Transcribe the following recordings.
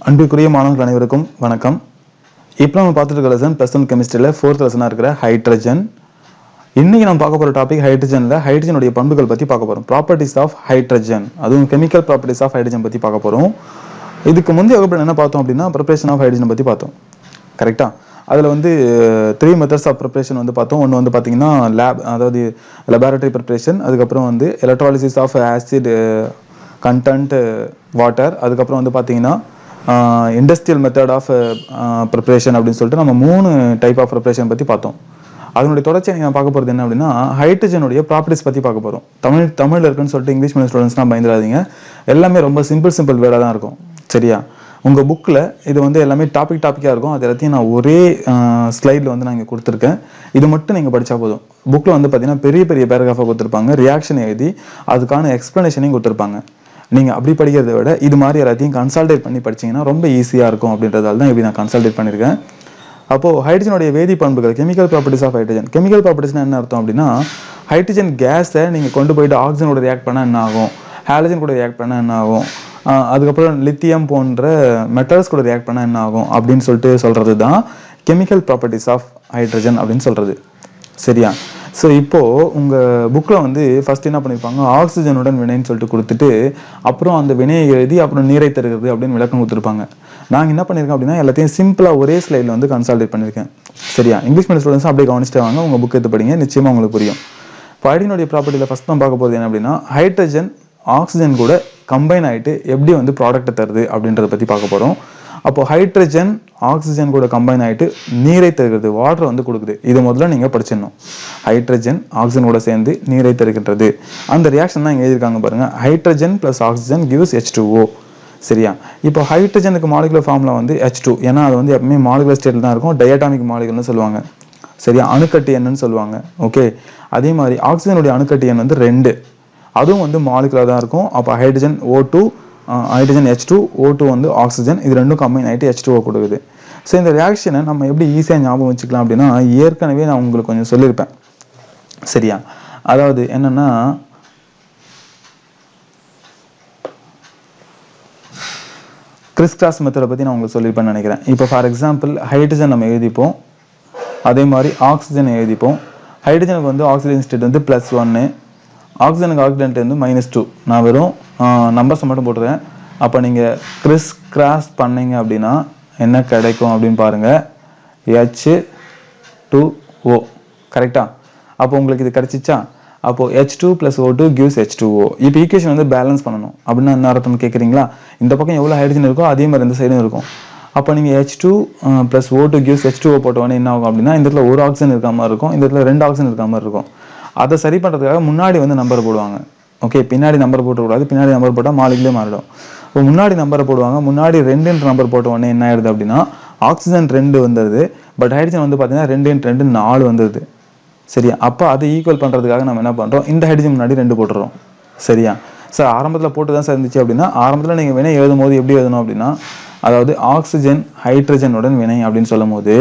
அன்பிற்குரிய மாணவர்கள் அனைவருக்கும் வணக்கம். இப்போ நம்ம பார்த்துட்டு இருக்க லெசன் ப்ளஸ் ஒன் கெமிஸ்ட்ரியில் ஃபோர்த் லெசனாக இருக்கிற ஹைட்ரஜன் இன்னைக்கு நம்ம பார்க்க போகிற டாபிக் ஹைட்ரஜனில் ஹைட்ரஜனுடைய பண்புகள் பற்றி பார்க்க போகிறோம் ப்ராப்பர்ட்டிஸ் ஆஃப் ஹைட்ரஜன் அதுவும் கெமிக்கல் ப்ராப்பர்ட்டிஸ் ஆஃப் ஹைட்ரஜன் பற்றி பார்க்க போகிறோம் இதுக்கு முந்தைய வகுப்பில் என்ன பார்த்தோம் அப்படின்னா ப்ரிப்பரேஷன் ஆஃப் ஹைட்ரஜன் பற்றி பார்த்தோம். கரெக்டாக அதில் வந்து த்ரீ மெத்தட்ஸ் ஆஃப் ப்ரிப்பரேஷன் வந்து பார்த்தோம். ஒன்று வந்து பார்த்தீங்கன்னா லேப் அதாவது லெபார்டரி ப்ரிப்பரேஷன் அதுக்கப்புறம் வந்து electrolysis of acid content water அதுக்கப்புறம் வந்து பார்த்தீங்கன்னா இண்டஸ்ட்ரியல் மெத்தட் ஆஃப் ப்ரிப்பரேஷன் அப்படின்னு சொல்லிட்டு நம்ம மூணு டைப் ஆஃப் ப்ரிப்பரேஷன் பற்றி பார்த்தோம். அதனுடைய தொடர்ச்சியை நீங்கள் பார்க்க போகிறது என்ன அப்படின்னா ஹைட்ரஜனுடைய ப்ராப்பர்ட்டிஸ் பற்றி பார்க்க போகிறோம் தமிழ் தமிழில் இருக்குன்னு சொல்லிட்டு இங்கிலீஷ் மீடியம் ஸ்டூடெண்ட்ஸ்லாம் பயந்துடாதீங்க. எல்லாமே ரொம்ப சிம்பிள் சிம்பிள் வேர்டாக தான் இருக்கும். சரியா? உங்கள் புக்கில் இது வந்து எல்லாமே டாபிக் டாப்பிக்காக இருக்கும். அது எல்லாத்தையும் நான் ஒரே ஸ்லைடில் வந்து நான் இங்கே கொடுத்துருக்கேன். இது மட்டும் நீங்கள் படித்தா போதும். புக்கில் வந்து பார்த்தீங்கன்னா பெரிய பெரிய பேராகிராஃபாக கொடுத்துருப்பாங்க. ரியாக்ஷன் எழுதி அதுக்கான எக்ஸ்ப்ளனேஷனையும் கொடுத்துருப்பாங்க. நீங்கள் அப்படி படிக்கிறத விட இது மாதிரி எல்லாத்தையும் கன்சல்டேட் பண்ணி படிச்சீங்கன்னா ரொம்ப ஈஸியாக இருக்கும் அப்படின்றதால தான் இப்படி நான் கன்சல்டேட் பண்ணியிருக்கேன். அப்போது ஹைட்ரஜனுடைய வேதி பண்புகள் chemical properties of hydrogen chemical ப்ராப்பர்ட்டிஸ்னா என்ன அர்த்தம் அப்படின்னா ஹைட்ரஜன் கேஸை நீங்கள் கொண்டு போயிட்டு ஆக்சிஜனோட ரியாக்ட் பண்ணால் என்ன ஆகும்? ஹாலஜன் கூட ரியாக்ட் பண்ணால் என்ன ஆகும்? அதுக்கப்புறம் லித்தியம் போன்ற மெட்டல்ஸ் கூட ரியாக்ட் பண்ணால் என்ன ஆகும்? அப்படின்னு சொல்லிட்டு சொல்கிறது தான் கெமிக்கல் ப்ராப்பர்ட்டிஸ் ஆஃப் ஹைட்ரஜன் அப்படின்னு சொல்கிறது சரியா? ஸோ இப்போது உங்கள் புக்கில் வந்து ஃபஸ்ட் என்ன பண்ணியிருப்பாங்க ஆக்சிஜனுடன் வினைன்னு சொல்லிட்டு கொடுத்துட்டு அப்புறம் அந்த வினையை எழுதி அப்புறம் நீரை தருகிறது அப்படின்னு விளக்கம் கொடுத்துருப்பாங்க. நாங்கள் என்ன பண்ணியிருக்கோம் அப்படின்னா எல்லாத்தையும் சிம்பிளாக ஒரே ஸ்லைடில் வந்து கன்சால்டேட் பண்ணியிருக்கேன் சரியா? இங்கிலீஷ் மீடியம் ஸ்டூடெண்ட்ஸ் அப்படியே கவனிச்சுட்டு வாங்க உங்கள் புக் எடுத்து படிங்க நிச்சயமாக உங்களுக்கு புரியும். இப்போ ஹைட்ரஜனுடைய ப்ராப்பர்ட்டியில் ஃபஸ்ட் நம்ம பார்க்க போகிறது என்ன அப்படின்னா ஹைட்ரஜன் ஆக்சிஜன் கூட கம்பைன் ஆகிட்டு எப்படி வந்து ப்ராடக்ட்டை தருது அப்படின்றத பற்றி பார்க்க போகிறோம் அப்போ ஹைட்ரஜன் ஆக்சிஜன் கூட கம்பைன் ஆகிட்டு நீரை தருகிறது வாட்டர் வந்து கொடுக்குது. இது முதல்ல நீங்கள் படிச்சிடணும். ஹைட்ரஜன் ஆக்சிஜன் கூட சேர்ந்து நீரை தருகின்றது. அந்த ரியாக்ஷன் தான் இங்கே எழுதியிருக்காங்க பாருங்க. Hydrogen plus oxygen gives H two O சரியா? இப்போ ஹைட்ரஜனுக்கு மாலிகுலர் ஃபார்மில் வந்து ஹெச் டூ ஏன்னா அது வந்து எப்பவுமே மாலிகுலர் ஸ்டேட்டில் தான் இருக்கும். டயட்டாமிக் மாலிகுல்னு சொல்லுவாங்க. சரியா? அணுக்கட்டு எண்ணுன்னு சொல்லுவாங்க. ஓகே அதே மாதிரி ஆக்சிஜனுடைய அணுக்கட்டு எண் வந்து ரெண்டு. அதுவும் வந்து மாலிகுலர் தான் இருக்கும். அப்போ hydrogen O two hydrogen H two O two வந்து ஆக்சிஜன் இது ரெண்டும் கம்பைன் ஆகிட்டு ஹெச் டூ கொடுக்குது. ஸோ இந்த ரியாக்ஷனை நம்ம எப்படி ஈஸியாக ஞாபகம் வச்சுக்கலாம் அப்படின்னா ஏற்கனவே நான் உங்களுக்கு கொஞ்சம் சொல்லியிருப்பேன். சரியா? அதாவது என்னென்னா கிறிஸ் கிராஸ் மெத்தடை பற்றி நான் உங்களுக்கு சொல்லியிருப்பேன்னு நினைக்கிறேன். இப்போ ஃபார் எக்ஸாம்பிள் ஹைட்ரஜன் நம்ம எழுதிப்போம். அதே மாதிரி ஆக்சிஜன் எழுதிப்போம். ஹைட்ரஜனுக்கு வந்து ஆக்சிஜன் ஸ்டேட் வந்து ப்ளஸ் ஒன்று ஆக்சிஜனுக்கு ஆக்சிடென்ட் வந்து மைனஸ் டூ நான் வெறும் நம்பர்ஸை மட்டும் போட்டுறேன் அப்போ நீங்கள் கிறிஸ் கிராஸ் பண்ணீங்க அப்படின்னா என்ன கிடைக்கும் அப்படின்னு பாருங்கள் ஹெச் டூ ஓ கரெக்டாக அப்போ உங்களுக்கு இது கிடைச்சிச்சா? அப்போது H two plus O two gives H two O இப்போ ஈக்குவேஷன் வந்து பேலன்ஸ் பண்ணணும். அப்படின்னா என்ன அர்த்தம் கேட்குறீங்களா இந்த பக்கம் எவ்வளோ ஹைட்ரஜன் இருக்கோ அதே மாதிரி இந்த சைடும் இருக்கும். அப்போ நீங்கள் H two plus O two gives H two O போட்டோன்னே என்ன ஆகும் அப்படின்னா இந்த இடத்துல ஒரு ஆக்சிஜன் இருக்க மாதிரி இருக்கும். இந்த இடத்துல ரெண்டு ஆக்சிஜன் இருக்க மாதிரி இருக்கும். அதை சரி பண்ணுறதுக்காக முன்னாடி வந்து நம்பர் போடுவாங்க. ஓகே பின்னாடி நம்பர் போட்டக்கூடாது பின்னாடி நம்பர் போட்டால் மாலிகுலே மாறிடும். இப்போ முன்னாடி நம்பரை போடுவாங்க. முன்னாடி ரெண்டுன்ற நம்பர் போட்ட உடனே என்ன ஆயிடுது அப்படின்னா ஆக்சிஜன் ரெண்டு வந்துடுது பட் ஹைட்ரஜன் வந்து பார்த்தீங்கன்னா ரெண்டு ரெண்டு நாலு வந்துடுது சரியா? அப்போ அதை ஈக்குவல் பண்ணுறதுக்காக நம்ம என்ன பண்ணுறோம் இந்த ஹைட்ரஜன் முன்னாடி ரெண்டு போட்டுறோம். சரியா? சார் ஆரம்பத்தில் போட்டு தான் சார் இருந்துச்சு அப்படின்னா ஆரம்பத்தில் நீங்கள் வினை எழுதும் போது எப்படி எழுதணும் அப்படின்னா அதாவது ஆக்சிஜன் ஹைட்ரஜனுடன் வினை அப்படின்னு சொல்லும் போது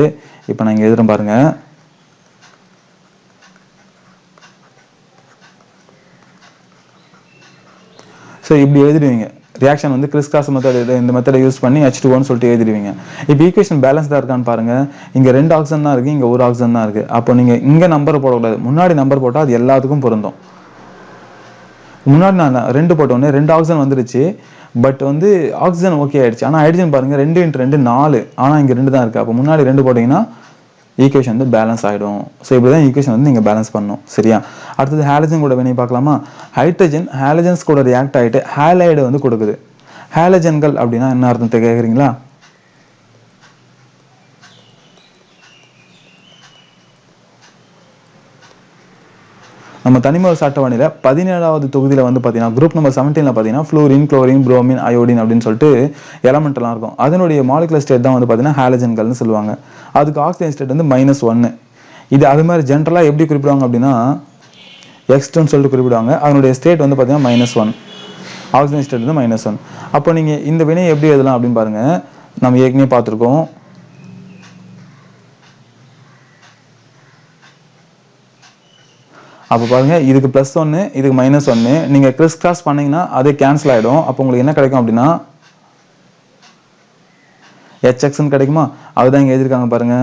இப்போ நான் இங்கே எழுதுறேன் பாருங்கள் ஸோ இப்படி எழுதிடுவீங்க. ரியாக்ஷன் வந்து கிறிஸ்காஸ் மெத்தட் இந்த மெத்தடை யூஸ் பண்ணி ஹெச் டூன்னு சொல்லிட்டு எழுதிடுவீங்க. இப்போ ஈக்குவேஷன் பேலன்ஸ் தான் இருக்கான்னு பாருங்க. இங்கே ரெண்டு ஆக்சன் தான் இருக்குது இங்கே ஒரு ஆக்சன் தான் இருக்குது அப்போ நீங்கள் இங்கே நம்பர் போடக்கூடாது. முன்னாடி நம்பர் போட்டால் அது எல்லாத்துக்கும் பொருந்தும். முன்னாடி நான் ரெண்டு போட்டோன்னே ரெண்டு ஆக்சன் வந்துருச்சு பட் வந்து ஆக்சிஜன் ஓகே ஆயிடுச்சு. ஆனால் ஹைட்ரஜன் பாருங்கள் ரெண்டு இன்ட்டு ரெண்டு நாலு. ஆனால் இங்கே ரெண்டு தான் இருக்குது அப்போ முன்னாடி ரெண்டு போட்டிங்கன்னா ஈக்குவேஷன் வந்து பேலன்ஸ் ஆகிடும் ஸோ இப்படி தான் ஈக்குவேஷன் வந்து நீங்கள் பேலன்ஸ் பண்ணணும். சரியா? அடுத்தது ஹாலஜன் கூட வினை பார்க்கலாமா? ஹைட்ரஜன் ஹாலஜன்ஸ் கூட ரியாக்ட் ஆகிட்டு ஹேலைடு வந்து கொடுக்குது. ஹாலஜன்கள் அப்படின்னா என்ன அர்த்தத்தை கேட்குறீங்களா நம்ம தனிமொரு சாட்டவணையில் பதினேழாவது தொகுதியில் வந்து பார்த்தீங்கன்னா குரூப் நம்பர் செவன்டீனில் பார்த்தீங்கன்னா ஃப்ளூரின் குளோரின் ப்ரோமின் அயோடின் அப்படின்னு சொல்லிட்டு எலமெண்ட்லாம் இருக்கும். அதனுடைய மாலிகுலர் ஸ்டேட் தான் வந்து பார்த்தீங்கன்னா ஹாலஜன்கள்னு சொல்லுவாங்க. அதுக்கு ஆக்சிஜன் ஸ்டேட் வந்து மைனஸ் ஒன்று இது அது மாதிரி ஜென்ரலாக எப்படி குறிப்பிடுவாங்க அப்படின்னா எக்ஸ்ட்னு சொல்லிட்டு குறிப்பிடுவாங்க. அதனுடைய ஸ்டேட் வந்து பார்த்தீங்கன்னா மைனஸ் ஒன் ஆக்சிஜன் ஸ்டேட் வந்து மைனஸ் ஒன் அப்போ நீங்கள் இந்த வினையை எப்படி எழுதலாம் அப்படின்னு பாருங்கள் நம்ம ஏற்கனவே பார்த்துருக்கோம். அப்போ பாருங்கள் இதுக்கு ப்ளஸ் ஒன்று இதுக்கு மைனஸ் ஒன்று நீங்கள் கிறிஸ் கிராஸ் பண்ணிங்கன்னா அதே கேன்சல் ஆகிடும் அப்போ உங்களுக்கு என்ன கிடைக்கும் அப்படின்னா ஹெச்எக்ஸ்னு கிடைக்குமா? அதுதான் இங்கே எழுதியிருக்காங்க பாருங்க.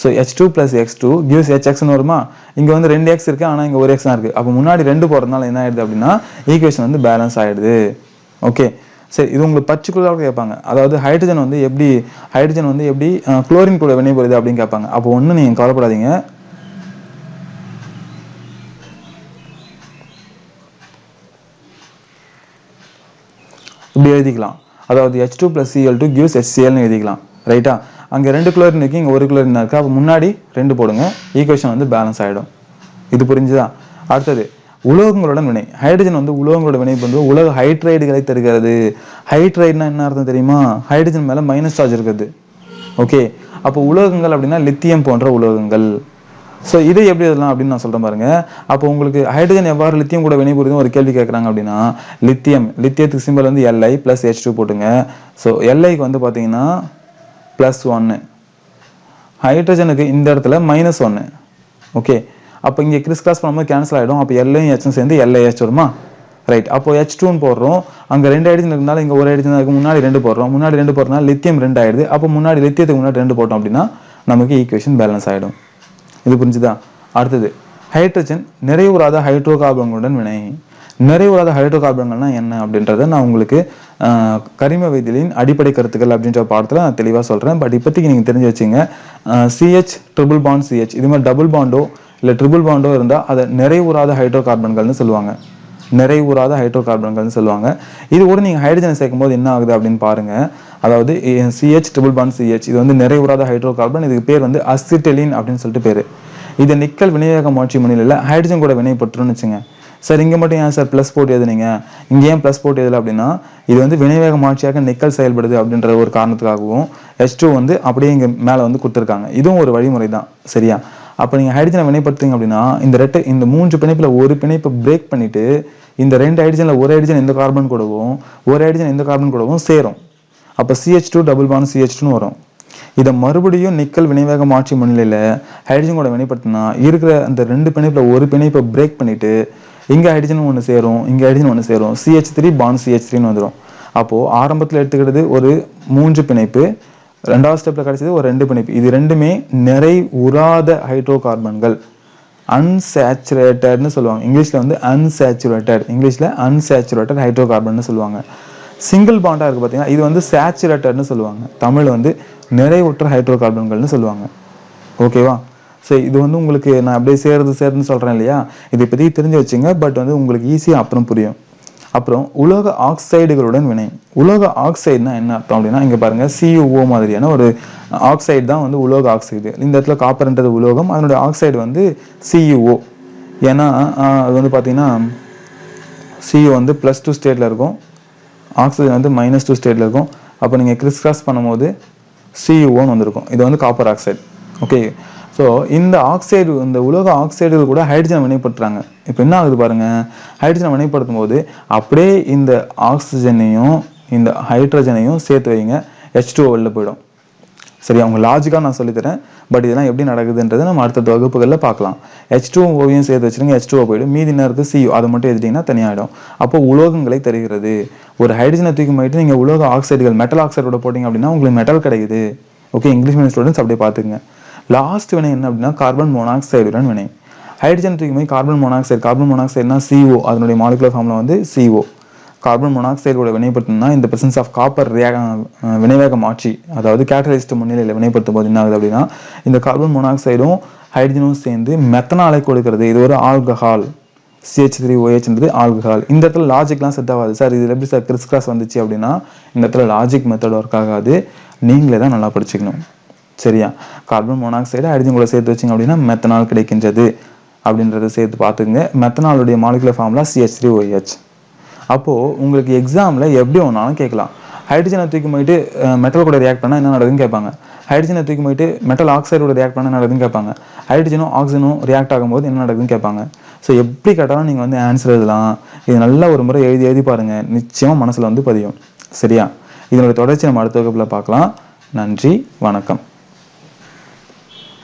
So H two plus X two gives ஹெச்எக்ஸ்னு வருமா? இங்கே வந்து ரெண்டு எக்ஸ் இருக்குது ஆனால் இங்கே ஒரு எக்ஸ் தான் இருக்குது அப்போ முன்னாடி ரெண்டு போகிறதுனால என்ன ஆயிடுது அப்படின்னா ஈக்குவேஷன் வந்து பேலன்ஸ் ஆயிடுது. ஓகே சரி இது உங்களுக்கு பர்டிகுலராக கேட்பாங்க. அதாவது ஹைட்ரஜன் வந்து எப்படி ஹைட்ரஜன் வந்து எப்படி குளோரின் கூட வினை போகுது அப்படின்னு கேட்பாங்க. அப்போ ஒன்றும் நீங்கள் கவலைப்படாதீங்க. இப்படி எழுதிக்கலாம். அதாவது H two plus CL two gives ஹெச்சிஎல்னு எழுதிக்கலாம். ரைட்டா அங்கே ரெண்டு குளோரின் இருக்கு இங்கே ஒரு குளோரின் இருக்கு. அப்போ முன்னாடி ரெண்டு போடுங்க. ஈக்குவேஷன் வந்து பேலன்ஸ் ஆகிடும் இது புரிஞ்சுதா? அடுத்தது உலோகங்களுடன் வினை. ஹைட்ரஜன் வந்து உலோகங்களோட வினை வந்து உலக ஹைட்ரைடுகளை தருகிறது. ஹைட்ரைட்னா என்ன அர்த்தம் தெரியுமா? ஹைட்ரஜன் மேலே மைனஸ் சார்ஜ் இருக்குது. ஓகே அப்போ உலோகங்கள் அப்படின்னா லித்தியம் போன்ற உலோகங்கள். ஸோ இது எப்படி இதெல்லாம் அப்படின்னு நான் சொல்கிறேன் பாருங்க. அப்போ உங்களுக்கு ஹைட்ரஜன் எவ்வாறு லித்தியம் கூட வினைபுரியும் ஒரு கேள்வி கேட்குறாங்க அப்படின்னா லித்தியம் லித்தியத்துக்கு சிம்பிள் வந்து L I plus H two போட்டுங்க. ஸோ எல்ஐக்கு வந்து பார்த்தீங்கன்னா ப்ளஸ் ஒன்று ஹைட்ரஜனுக்கு இந்த இடத்துல மைனஸ் ஒன்று ஓகே அப்போ இங்கே கிறிஸ் கிராஸ் பண்ணும்போது கேன்சல் ஆகிடும் அப்போ எல்லையும் ஹெச்சும் சேர்ந்து எல்ஐ ஹெச் வருமா? ரைட் அப்போ ஹெச் டூன்னு போடுறோம். அங்கே ரெண்டு ஹைட்ரஜன் இருந்தாலும் இங்கே ஒரு ஹைட்ரஜன் இருக்கு முன்னாடி ரெண்டு போடுறோம். முன்னாடி ரெண்டு போடுறதுனால லித்தியம் ரெண்டு ஆயிடுது. அப்போ முன்னாடி லித்தியத்துக்கு முன்னாடி ரெண்டு போட்டோம் அப்படின்னா நமக்கு ஈக்குவேஷன் பேலன்ஸ் ஆகிடும் இது புரிஞ்சுதா? அடுத்தது ஹைட்ரஜன் நிறைவுறாத ஹைட்ரோ கார்பன்களுடன் வினை. நிறைவுறாத ஹைட்ரோ கார்பன்கள்னா என்ன அப்படின்றத நான் உங்களுக்கு கரிம வைத்தியலின் அடிப்படை கருத்துக்கள் அப்படின்ற பாடத்தில் நான் தெளிவாக சொல்கிறேன் பட் இப்போதைக்கு நீங்கள் தெரிஞ்சு வச்சுங்க. சிஹெச் ட்ரிபிள் பாண்ட் சிஹெச் இது மாதிரி டபுள் பாண்டோ இல்லை ட்ரிபிள் பாண்டோ இருந்தால் அதை நிறைவுறாத ஹைட்ரோ கார்பன்கள்னு சொல்லுவாங்க. நிறைவுறாத ஹைட்ரோ கார்பன்கள்னு சொல்லுவாங்க. இது கூட நீங்கள் ஹைட்ரஜனை சேர்க்கும்போது என்ன ஆகுது அப்படின்னு பாருங்கள் அதாவது சிஹெச் ட்ரிபிள் பான் சிஹெச் இது வந்து நிறைவுறாத ஹைட்ரோ கார்பன் இதுக்கு பேர் வந்து அசிட்டலின் அப்படின்னு சொல்லிட்டு பேர். இது நிக்கல் வினைவேக மாற்றி முன்னிலையில் ஹைட்ரஜன் கூட வினைப்பட்டுருன்னு வச்சுங்க. சார் இங்கே மட்டும் ஏன் சார் ப்ளஸ் போட்டு எழுதுனீங்க இங்கே ஏன் ப்ளஸ் போட்டு எழுதல அப்படின்னா இது வந்து வினைவேக மாற்றியாக நிக்கல் செயல்படுது அப்படின்ற ஒரு காரணத்துக்காகவும் ஹெச் டூ வந்து அப்படியே இங்கே மேலே வந்து கொடுத்துருக்காங்க. இதுவும் ஒரு வழிமுறை தான் சரியா? அப்போ நீங்கள் ஹைட்ரஜனை வினைப்படுத்துங்க அப்படின்னா இந்த ரெட்டை இந்த மூன்று பிணைப்பில் ஒரு பிணைப்பை பிரேக் பண்ணிவிட்டு இந்த ரெண்டு ஹைட்ரஜனில் ஒரு ஹைட்ரஜன் எந்த கார்பன் கூடவும் ஒரு ஹைட்ரஜன் எந்த கார்பன் கூடவும் சேரும். அப்போ C H two double bond C H டூன்னு வரும். இதை மறுபடியும் நிக்கல் வினைவேக மாற்றி முன்னிலையில் ஹைட்ரஜன் கூட வினைப்படுத்தினா இருக்கிற அந்த ரெண்டு பிணைப்பில் ஒரு பிணைப்பை பிரேக் பண்ணிவிட்டு இங்கே ஹைட்ரஜன் ஒன்று சேரும் இங்கே ஹைட்ரஜன் ஒன்று சேரும். சிஹெச் த்ரீ பான் சிஹெச் த்ரீன்னு வந்துடும் அப்போது ஆரம்பத்தில் எடுத்துக்கிறது ஒரு மூன்று பிணைப்பு ரெண்டாவது ஸ்டெப்பில் கிடைச்சது ஒரு ரெண்டு பிணைப்பு. இது ரெண்டுமே நிறை உராத ஹைட்ரோ கார்பன்கள் அன்சேச்சுரேட்டட்னு சொல்லுவாங்க. இங்கிலீஷில் வந்து அன்சேச்சுரேட்டட் இங்கிலீஷில் அன்சேச்சுரேட்டட் ஹைட்ரோ கார்பன்னு சொல்லுவாங்க. சிங்கிள் பாண்டாக இருக்குது பார்த்தீங்கன்னா இது வந்து சேச்சுரேட்டட்னு சொல்லுவாங்க. தமிழ் வந்து நிறைவுற்ற ஹைட்ரோ கார்பன்கள்னு சொல்லுவாங்க ஓகேவா ஸோ இது வந்து உங்களுக்கு நான் அப்படியே சேருது சேர்ந்து சொல்கிறேன் இல்லையா? இதை பற்றி தெரிஞ்சு வச்சுங்க. பட் வந்து உங்களுக்கு ஈஸியாக அப்புறம் புரியும். அப்புறம் உலோக ஆக்சைடுகளுடன் வினை. உலோக ஆக்சைடுனா என்ன அர்த்தம் அப்படின்னா இங்கே பாருங்கள் CuO மாதிரியான ஒரு ஆக்சைடு தான் வந்து உலோக ஆக்சைடு. இந்த இடத்துல காப்பர்ன்றது உலோகம் அதனுடைய ஆக்சைடு வந்து சிஇஓ ஏன்னா அது வந்து பார்த்தீங்கன்னா சிஇஓ வந்து ப்ளஸ் டூ ஸ்டேட்டில் இருக்கும். ஆக்சிஜன் வந்து மைனஸ் டூ ஸ்டேட்டில் இருக்கும். அப்போ நீங்கள் கிறிஸ் கிராஸ் பண்ணும்போது சியூஓன்னு வந்திருக்கும். இது வந்து காப்பர் ஆக்சைடு ஓகே ஸோ இந்த ஆக்சைடு இந்த உலோக ஆக்சைடுகள் கூட ஹைட்ரஜன் வினைப்படுத்துறாங்க இப்போ என்ன ஆகுது பாருங்க? ஹைட்ரஜன் வினைப்படுத்தும் போது அப்படியே இந்த ஆக்சிஜனையும் இந்த ஹைட்ரஜனையும் சேர்த்து வைங்க. ஹெச் டூ வெளில போயிடும். சரி அவங்க லாஜிக்காக நான் சொல்லித்தரேன் பட் இதெல்லாம் எப்படி நடக்குதுன்றதை நம்ம அடுத்த வகுப்புகளில் பார்க்கலாம். ஹெச் டூ ஓவியம் சேர்த்து வச்சிருங்க. ஹெச் டூ போயிடும். மீதி நேரத்து சி அதை மட்டும் எழுதிட்டிங்கன்னா தனியாகிடும் அப்போ உலோகங்களை தருகிறது. ஒரு ஹைட்ரஜனை தூக்கி போயிட்டு நீங்கள் உலோக ஆக்சைடுகள் மெட்டல் ஆக்சைடோட போட்டிங்க அப்படின்னா உங்களுக்கு மெட்டல் கிடைக்குது. ஓகே இங்கிலீஷ் மீடியம் ஸ்டூடெண்ட்ஸ் அப்படியே பார்த்துங்க லாஸ்ட் வினை என்ன அப்படின்னா கார்பன் மோனாக்சைடுடன் வினை. ஹைட்ரஜன் தூக்கி கார்பன் மோனாக்சைடு கார்பன் மோனாக்சைடுனா சிஓ அதனுடைய மாலிகுலர் ஃபார்மில் வந்து சிஓ கார்பன் மோனாக்சைடோட வினைப்படுத்தினா இந்த பிரசன்ஸ் ஆஃப் காப்பர் வினைவேக மாற்றி அதாவது கேட்டலிஸ்ட் முன்னிலையில் வினைப்படுத்தும் போது என்ன ஆகுது அப்படின்னா இந்த கார்பன் மோனாக்சைடும் ஹைட்ரஜனும் சேர்ந்து மெத்தனாலை கொடுக்கிறது. இது ஒரு ஆல்கஹால் சிஹெச் த்ரீ ஓஹெச்ன்றது ஆல்கஹால் இந்த இடத்துல லாஜிக்லாம் செட் ஆகாது. சார் இது எப்படி சார் கிறிஸ் கிராஸ் வந்துச்சு அப்படின்னா இந்த இடத்துல லாஜிக் மெத்தட் ஒர்க் ஆகாது. நீங்களே தான் நல்லா படிச்சுக்கணும். சரியா? கார்பன் மோனாக்சைடு ஹைட்ரஜன் கூட சேர்த்து வச்சிங்க அப்படின்னா மெத்தனால் கிடைக்கின்றது. அப்படின்றத சேர்த்து பார்த்துக்குங்க. மெத்தனாலுடைய molecular formula C H three O H அப்போது உங்களுக்கு எக்ஸாமில் எப்படி ஒன்றாலும் கேட்கலாம். ஹைட்ரஜனை தூக்கி போயிட்டு மெட்டல் கூட ரியாக்ட் பண்ணால் என்ன நடக்குதுன்னு கேட்பாங்க. ஹைட்ரஜனை தூக்கி போயிட்டு மெட்டல் ஆக்சைடோட ரியாக்ட் பண்ணால் என்ன நடக்குதுன்னு கேட்பாங்க. ஹைட்ரஜனும் ஆக்சிஜனும் ரியாக்ட் ஆகும்போது என்ன நடக்குதுன்னு கேட்பாங்க. ஸோ எப்படி கேட்டாலும் நீங்கள் வந்து ஆன்சர் எழுதலாம். இது நல்லா ஒரு முறை எழுதி எழுதி பாருங்கள் நிச்சயமாக மனசில் வந்து பதியும். சரியா? இதனுடைய தொடர்ச்சி நம்ம அடுத்த வகுப்பில் பார்க்கலாம். நன்றி வணக்கம்.